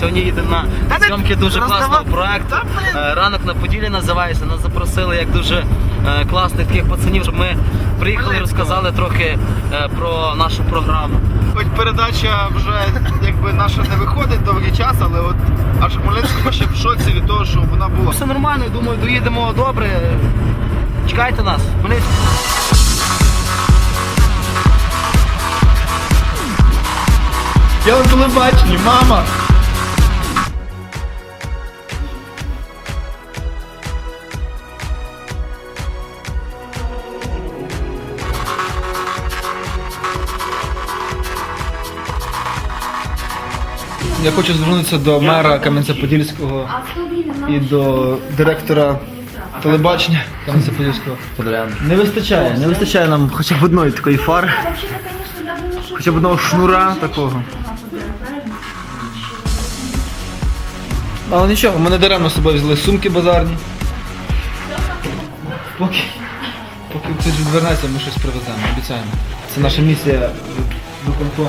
сьогодні їдемо на Та зйомки дуже роздава- класного проекту. Та. Е, Ранок на Поділі називається. Нас запросили як дуже е, класних таких пацанів, щоб ми приїхали і розказали трохи е, про нашу програму. Хоч передача вже якби наша не виходить довгий час, але от аж Хмельницькому ще в шоці від того, що вона була. Все нормально, думаю, доїдемо добре. Чекайте нас. Хмельницький. Я на телебаченні, мама! Я хочу звернутися до мера Кам'янця-Подільського і до директора телебачення Кам'янця-Подільського. Не вистачає, не вистачає нам хоча б одної такої фари, хоча б одного шнура такого. Але нічого, ми не даремно з собою взяли сумки базарні. Поки, поки хтось відвернеться, ми щось привеземо, обіцяємо. Це наша місія виконкому.